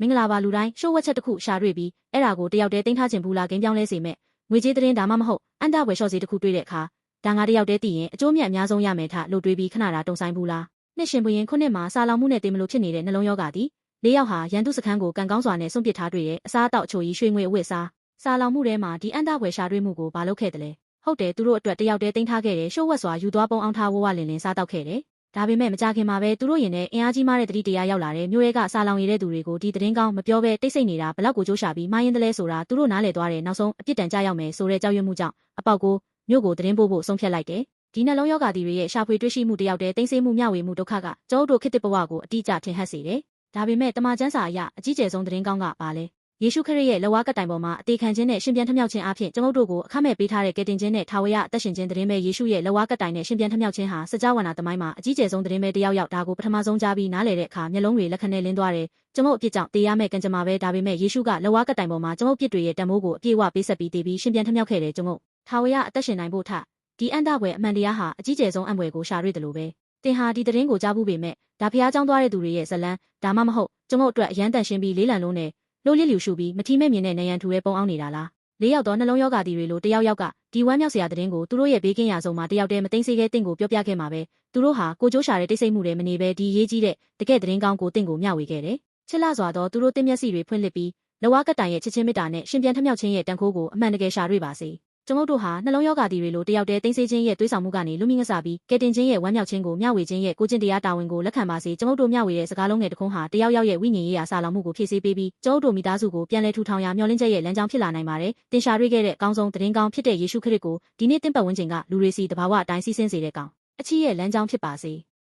မင်္ဂလာပါလူတိုင်းရှိုးဝက်ချက်တစ်ခုရှာတွေ့ပြီးအဲ့ဒါကိုတယောက်တည်းတင်ထားခြင်းဘူးလားဂိမ်းပြောင်းလဲစေမဲ့ငွေကြေးသတင်းဒါမှမဟုတ်အန်တာဝယ်ရှော့စီတစ်ခုတွေ့တဲ့အခါဒါငါတယောက်တည်းတည်ရင်အကျိုးမြတ်အများဆုံးရမယ်ထလို့တွေးပြီးခဏတာတုံဆိုင်ဘူးလားနှစ်ရှင်ဘရင်ခုနှစ်မှာစာလောင်မှုနဲ့တင်မလို့ဖြစ်နေတဲ့နှလုံးရောဂါသည်လေးယောက်ဟာရန်သူစခန်းကိုကန်ကောင်းစွာနဲ့စွန့်ပစ်ထားတွေ့တဲ့အစားအသောက်အချို့ကြီးရွှေငွေအဝတ်စားစာလောင်မှုထဲမှာဒီအန်တာဝယ်ရှာတွေ့မှုကိုဘာလုပ်ခဲ့တယ်လဲဟုတ်တယ်သူတို့အတွက်တယောက်တည်းတင်ထားခဲ့တဲ့ရှိုးဝက်စွာယူသွားပုံအောင်ထားဝဝလင်လင်စားတောက်ခဲ့တယ် ဒါပေမဲ့မကြခင်မှာပဲသူတို့ရင်နဲ့အင်အားကြီးမားတဲ့တတိတရားရောက်လာတဲ့မျိုးရဲကစာလောင်ရည်တဲ့သူတွေကိုဒီသတင်းကောင်းမပြောဘဲတိတ်ဆိတ်နေတာဘလောက်ကိုကြိုးရှာပြီးမိုင်းရင်တလဲဆိုတာသူတို့နားလည်သွားတဲ့နောက်ဆုံးအပြစ်ဒဏ်ကြရောက်မယ်ဆိုတဲ့ကြောက်ရွံ့မှုကြောင့်အပေါက်ကိုမြို့ကိုသတင်းပို့ဖို့ဆုံးဖြတ်လိုက်တယ်ဒီနှလုံးယောဂါတီတွေရဲ့ရှာဖွေတွေ့ရှိမှုတယောက်တည်းတင်ဆေးမှုမျှဝေမှုဒုက္ခကကျုပ်တို့ခေတ္တဘဝကိုအတိအကျထင်ဟပ်စေတယ်ဒါပေမဲ့တမန်ကျမ်းစာအရအကြီးကျယ်ဆုံးသတင်းကောင်းကပါလဲ ယေရှုခရစ်ရဲ့လက်ဝါးကတိုင်ပေါ်မှာအသေးခံခြင်းနဲ့ရှင်ပြန်ထမြောက်ခြင်းအပြင်ကျွန်ုပ်တို့ကိုအခမဲ့ပေးထားတဲ့ကယ်တင်ခြင်းနဲ့ထာဝရအသက်ရှင်ခြင်းသတင်းပဲယေရှုရဲ့လက်ဝါးကတိုင်နဲ့ရှင်ပြန်ထမြောက်ခြင်းဟာစကြဝဠာသမိုင်းမှာအကြီးကျယ်ဆုံးသတင်းပဲတယောက်ယောက်ဒါကိုပထမဆုံးကြားပြီးနားလည်တဲ့အခါမျက်လုံးတွေလက်ခနဲ့လင်းသွားတယ်ကျွန်ုပ်အပြစ်ကြောင့်တေးရမဲ့ကံကြမ္မာပဲဒါပေမဲ့ယေရှုကလက်ဝါးကတိုင်ပေါ်မှာကျွန်ုပ်ပြစ်တွေရဲ့တန်ဖိုးကိုအပြည့်အဝပေးဆက်ပြီးတည်ပြီးရှင်ပြန်ထမြောက်ခဲ့တယ်ကျွန်ုပ်ထာဝရအသက်ရှင်နိုင်ဖို့ထဒီအန်တဘွယ်အမှန်တရားဟာအကြီးကျယ်ဆုံးအံ့ဘွယ်ကိုရှာတွေ့တယ်လို့ပဲတင်ဟာဒီသတင်းကိုကြားဘူးပေမဲ့ဒါဖျားကြောင်းသွားတဲ့သူတွေရဲ့ဇလန်းဒါမှမဟုတ်ကျွန်ုပ်အတွက်အရန်တန်ရှင်းပြီးလေးလံလုံးနဲ့ လို့လစ်လျူရှုပြီးမထီမဲ့မြင်တဲ့နေရန်ထူရဲ့ပုံအောင်နေတာလားလေးယောက်တော့နှလုံးယောဂါတီတွေလိုတယောက်ယောက်ကဒီဝမ်းမြောက်စရာသတင်းကိုသူတို့ရဲ့ဘေးကင်းရာဆုံးမှာတယောက်တည်းမသိသိခဲ့တင့်ကိုပြောပြခဲ့မှာပဲသူတို့ဟာကိုကြိုးရှာတဲ့တိတ်ဆိတ်မှုတွေမနေပဲဒီရေးကြီးတဲ့တကယ့်သတင်းကောင်းကိုတင့်ကိုမျှဝေခဲ့တယ်ချစ်လာစွာတော့သူတို့တင်းမျက်စိတွေဖွင့်လှစ်ပြီးလဝါကတိုင်ရဲ့ချစ်ချင်းမေတ္တာနဲ့ရှင်ပြန်ထမြောက်ခြင်းရဲ့တန်ခိုးကိုအမှန်တကယ်ရှာတွေ့ပါစေ ကျွန်ုပ်တို့ဟာနှလုံးယောဂါတီတွေလိုတယောက်တည်းသိသိချင်းရဲ့တွေးဆောင်မှုကနေလူမိငစားပြီးကဲတင်ချင်းရဲ့ဝမ်းမြောက်ခြင်းကိုမျှဝေခြင်းရဲ့ကိုကျင့်တရားတာဝန်ကိုလက်ခံပါစေကျွန်ုပ်တို့မျှဝေတဲ့စကားလုံးငယ်တစ်ခုဟာတယောက်ယောက်ရဲ့ဝိညာဉ်ရေးရာစာလောင်မှုကိုဖြည့်ဆည်းပေးပြီးကျွန်ုပ်တို့မိသားစုကိုပြန်လည်ထူထောင်ရာမျှော်လင့်ချက်ရဲ့လမ်းကြောင်းဖြစ်လာနိုင်ပါတယ်တင်ရှာတွေ့ခဲ့တဲ့အကောင်းဆုံးသတင်းကောင်းဖြစ်တဲ့ယေရှုခရစ်ကိုဒီနေ့တင့်ပတ်ဝန်းကျင်ကလူတွေစီတဘာဝအတိုင်းစီးဆင်းစေတဲ့ကောင်အချီးရဲ့လမ်းကြောင်းဖြစ်ပါစေ